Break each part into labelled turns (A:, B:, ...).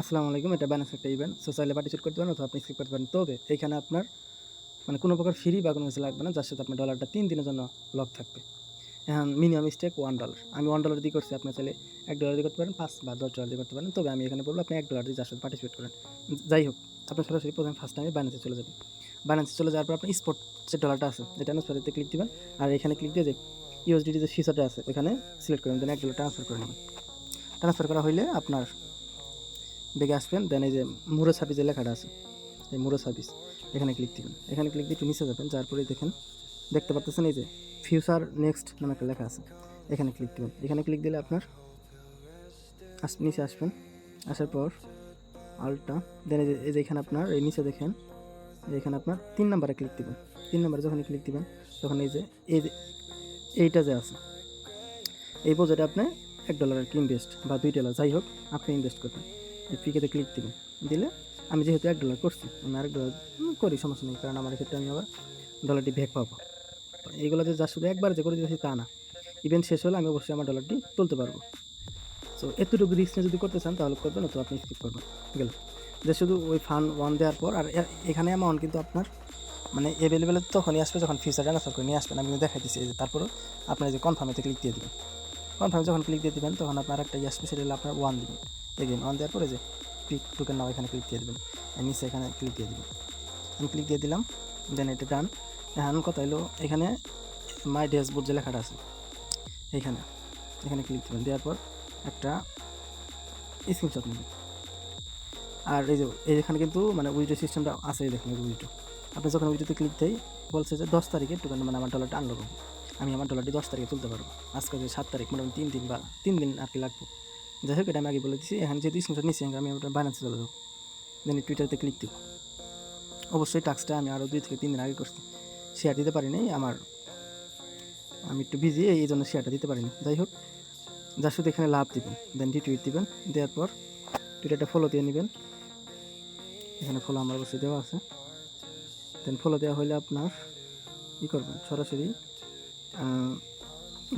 A: আসসালামু আলাইকুম, এটা ব্যানার্স একটা ইভেন্ট সো চাইলে পার্টিসিপেট করতে পারেন অথবা আপনি স্কিপ করতে পারেন। তবে এখানে আপনার মানে কোনো প্রকার ফ্রি বা কোনো কিছু লাগবে না। যার সাথে আপনার ডলারটা তিন দিনের জন্য লক থাকবে। এখন মিনিমাম স্টেক ওয়ান ডলার আমি ওয়ান ডলার দিয়ে করছি, আপনি চাইলে এক ডলার দিয়ে করতে পারেন, পাঁচ বা দশ ডলার দিয়ে করতে পারেন। তবে আমি এখানে বলব, আপনি এক ডলার দিয়ে যার সাথে পার্টিসিপেট করেন। যাই হোক, আপনি সরাসরি প্রথমে ফার্স্ট টাইমে ব্যানার্সে চলে যাবেন। ব্যানার্সে চলে যাওয়ার পর আপনি স্পট যে ডলারটা আছে যেটা যে ট্রান্সফারেতে ক্লিক দিবেন। আর এখানে ক্লিক দিয়ে যে ইউএসডিটি যে ফিচারটা আছে, ওখানে সিলেক্ট করে দেন এক ডলার ট্রান্সফার করে নেবেন। ট্রান্সফার করা হইলে আপনার বেগে আসবেন দেন এই যে মুরো সার্ভিস লেখাটা আছে, এই মুরো সার্ভিস এখানে ক্লিক দিবেন। এখানে ক্লিক দিয়ে একটু নিচে যাবেন তারপরে দেখেন, দেখতে পাচ্ছেন এই যে ফিউচার নেক্সট নামে একটা লেখা আছে, এখানে ক্লিক দিবেন। এখানে ক্লিক দিলে আপনার নিচে আসবেন, আসার পর আলটা দেন এই যে এই যে এখানে আপনার, এই নিচে দেখেন এখানে আপনার তিন নম্বরে ক্লিক দিবেন। তিন নম্বরে যখন ক্লিক দিবেন, তখন এই যে এই যে, এইটা যে আছে, এই বোঝাটা আপনি এক ডলারের কি ইনভেস্ট বা দুই ডলার যাই হোক, আপনি ইনভেস্ট করবেন। পিকেতে ক্লিক দিবেন দিলে আমি যেহেতু এক ডলার করছি, আমি আরেক ডলার করি, সমস্যা নেই, কারণ আমার ক্ষেত্রে আমি আবার ডলারটি ভ্যাক পাবো। এইগুলো যে যা শুধু একবার যে করে দিয়েছি তা না। ইভেন্ট শেষ হলে আমি অবশ্যই আমার ডলারটি তুলতে পারব। সো এতটুকু রিস্ক নিয়ে যদি করতে চান, তাহলে করবেন, অথবা আপনি স্কিপ করবেন। গেল। যে শুধু ওই ফান ওয়ান দেওয়ার পর, আর এখানে অ্যামাউন্ট কিন্তু আপনার মানে অ্যাভেলেবেল তখনই আসবে যখন ফিচার ট্রান্সফার করে নিয়ে আসবেন। আমি দেখাই দিচ্ছি যে তারপরে আপনার যে কনফার্মেতে ক্লিক দিয়ে দেবেন। কনফার্মে যখন ক্লিক দিয়ে দেবেন, তখন আপনার একটা ইয়ে আসবে, সেটা হলো আপনার ওয়ান দিবেন। এগেন ওয়ান দেওয়ার পরে যে ক্লিক টুকেন নাও এখানে ক্লিক দিয়ে দেবেন। নিচে এখানে ক্লিক দিয়ে দেবেন। আমি ক্লিক দিয়ে দিলাম দেন এটা ডান এখন কথা হলো, এখানে মাই ড্যাশবোর্ড যে লেখাটা আছে, এখানে এখানে ক্লিক দেবেন। দেওয়ার পর একটা স্ক্রিনশট নেবেন। আর এই যে এখানে কিন্তু মানে উইডো সিস্টেমটা আছে দেখুন উইডো আপনি যখন উইডোতে ক্লিক দেয় বলছে যে দশ তারিখে টোকেন মানে আমার ডলারটা আনলক হবে। আমি আমার ডলারটি দশ তারিখে তুলতে পারব। আজকে যে সাত তারিখ, মোটামুটি তিন দিন বা, তিন দিন আর কি লাগবে। যাই হোক এটা আমি আগে বলে দিচ্ছি এখানে যেহেতু স্ক্রিনশট নিচ্ছি আমি ওটা বানাতে চলে যাব। দেন টুইটারতে ক্লিক দেবো। অবশ্যই টাস্কটা আমি আরও দুই থেকে তিন দিন আগে করছি। শেয়ার দিতে পারিনি, আমার আমি একটু বিজি এই জন্য শেয়ারটা দিতে পারিনি। যাই হোক যা শুধু এখানে লাভ দিবেন দেন রিটুইট দিবেন। দেওয়ার পর টুইটারটা ফলো দিয়ে নেবেন। এখানে ফলো আমার অবশ্যই দেওয়া আছে। দেন ফলো দেওয়া হলে আপনার কী করবেন, সরাসরি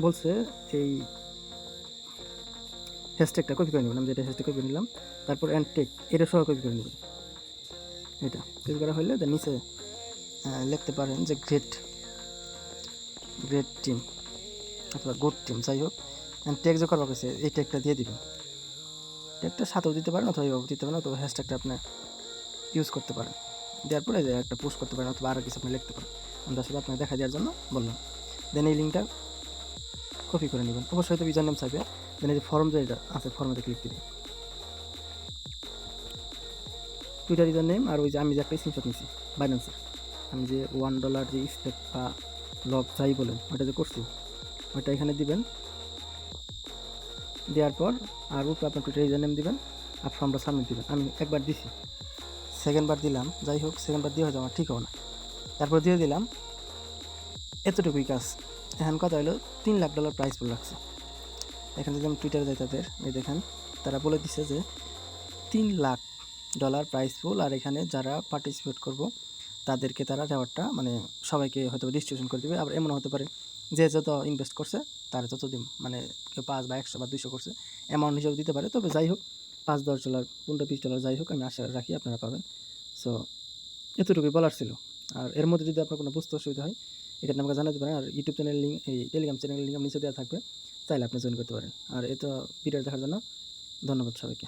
A: বলছে এই হ্যাশট্যাগটা কপি করে আমি যেটা হ্যাশট্যাগ কপি নিলাম। তারপর অ্যান্ড টেক এটা সহ কপি করে নেবেন এটা কপি করা হলে নিচে লিখতে পারেন যে গ্রেট গ্রেট টিম অথবা গুড টিম যাই হোক। টেক যে করবা গেছে এই টেকটা দিয়ে দিবেন। টেকটা সাথেও দিতে পারেন অথবা এইভাবে দিতে পারেন, অথবা হ্যাশট্যাগটা আপনি ইউজ করতে পারেন। দেওয়ার পরে একটা পোস্ট করতে পারেন অথবা আরও কিছু আপনি লিখতে পারেন। আমরা শুধু আপনাকে দেখা দেওয়ার জন্য বললাম। দেন এই লিঙ্কটা কপি করে নেবেন। অবশ্যই হয়তো ইউজার নেম চাইবে। দেন এই যে ফর্ম যে এটা আছে ফর্মেতে ক্লিক দিবেন টুইটার ইউজার নেম আর ওই যে আমি যে একটা স্ক্রিনশট নিছি বাইন্যান্সের আমি যে ওয়ান ডলার যে স্টেপ বা লগ যাই বলেন ওটা যে করছি ওটা এখানে দিবেন। দেওয়ার পর আর উপরে আপনার টুইটার ইউজার নেম দিবেন, আর ফর্মটা সাবমিট দিবেন। আমি একবার দিছি সেকেন্ড বার দিলাম, যাই হোক সেকেন্ড বার দিয়ে হয়তো আমার ঠিক হবে না। তারপর দিয়ে দিলাম, এতটুকুই কাজ। এখন কথা হলো, তিন লাখ ডলার প্রাইস পুল রাখছে। এখানে যদি আমি টুইটারে যাই তাদের, এই দেখেন, তারা বলে দিছে যে তিন লাখ ডলার প্রাইস পুল আর এখানে যারা পার্টিসিপেট করব, তাদেরকে তারা রেওয়ার্ডটা মানে সবাইকে হয়তো ডিস্ট্রিবিউশন করে দেবে। আবার এমন হতে পারে, যে যত ইনভেস্ট করছে, তার যত দিন মানে কেউ পাঁচ বা একশো বা দুইশো করছে অ্যামাউন্ট হিসেবে দিতে পারে। তবে যাই হোক, পাঁচ, দশ ডলার পনেরো, বিশ ডলার যাই হোক, আমি আশা রাখি আপনারা পাবেন। সো এতটুকুই বলার ছিল। আর এর মধ্যে যদি আপনার কোনো বুঝতে অসুবিধা হয় এটা আমাকে জানাতে পারেন। আর ইউটিউব চ্যানেল লিঙ্ক এই টেলিগ্রাম চ্যানেলের লিঙ্ক নিচে দেওয়া থাকবে। চাইলে আপনি জয়েন করতে পারেন। আর এত ভিডিও দেখার জন্য ধন্যবাদ সবাইকে।